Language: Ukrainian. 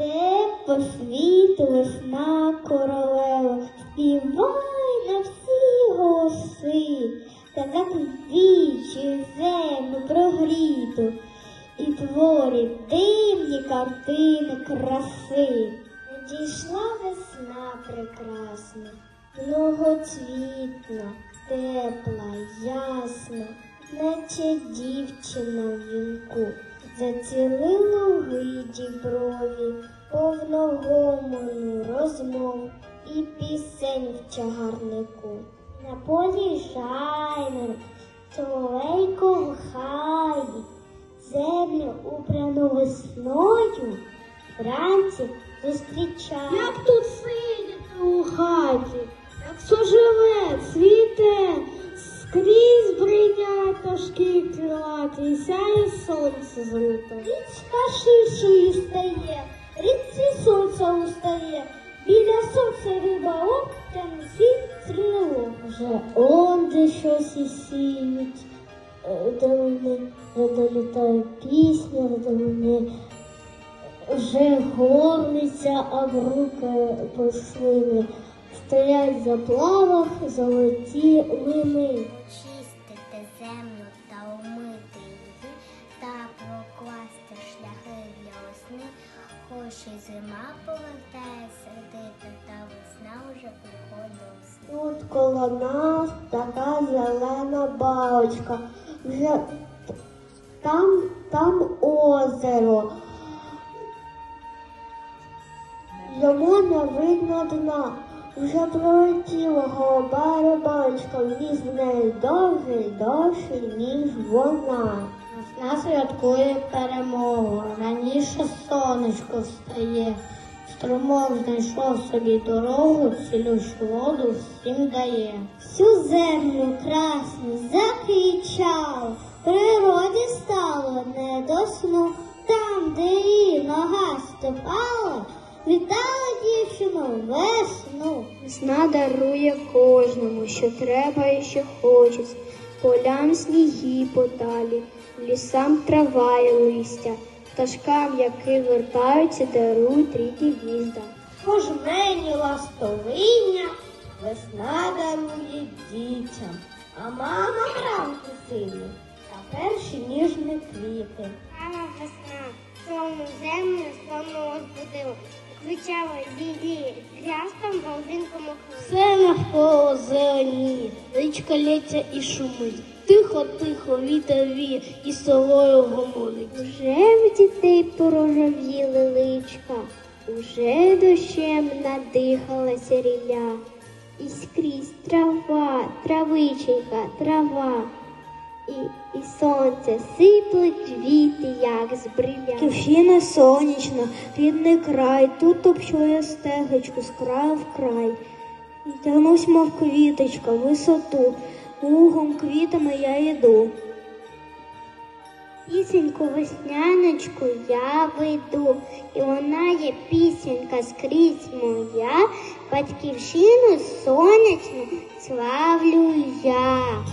Йде по світу весна королева, співай на всі голоси, та заквічує землю прогріту і творить дивні картини краси. Надійшла весна прекрасна, многоцвітна, тепла, ясна, наче дівчина в вінку. Зацілили луги діброві, повно гомону розмов і пісень в чагарнику. На полі жайнер, соловейко в хаї, землю убрану весною, вранці зустрічає. Як тут сидіти у хаті, як все живе, цвіте, скрізь бринять пташки крилаті, і сяє сонце золоте. Річка ширшою стає, рідці сонця устає, біля сонця риба оп, там всі стрілок. Вже онде щось і сіють, до мене долітає пісня, до мене вже горниця, а в руки послини. Стоять за плавах золоті лини. І зима повертає сердито, та весна вже приходить. Тут коло нас така зелена балочка. Вже там, там озеро. Йому не видно дна. Вже пролетіла голуба рибалочка, віз в неї довший, довший, ніж вона. Весна святкує перемогу. Раніше сонечко встає. Струмок знайшов собі дорогу, цілющу воду всім дає. Всю землю красну закричав, природі стало не до сну. Там, де її нога ступала, вітала дівчину весну. Весна дарує кожному, що треба і що хочеться. Полям сніги подалі, лісам трава і листя, пташкам, які вертаються, дарують рідні гнізда. Пожмені ластовиння весна дарує дітям, а мама ранку сині та перші ніжні квіти. Мама весна, сонну землю сонну розбудила, кричала діді, рястом волзинком охлила. Все навколо зелені, річка лється і шумить. Тихо, тихо, вітер віє і солою гомонить. Уже в дітей порожавіли личка, уже дощем надихалася ріля. І скрізь трава, травиченька, трава. І, і сонце сипле квіти, як з бриля. Тушіна сонячна, рідний край, тут топчує стегочку з краю в край. І тягнусь, мов квіточка, висоту, лугом квітами я йду. Пісеньку весняночку я веду, і вона є пісенька скрізь моя, батьківщину сонячну славлю я.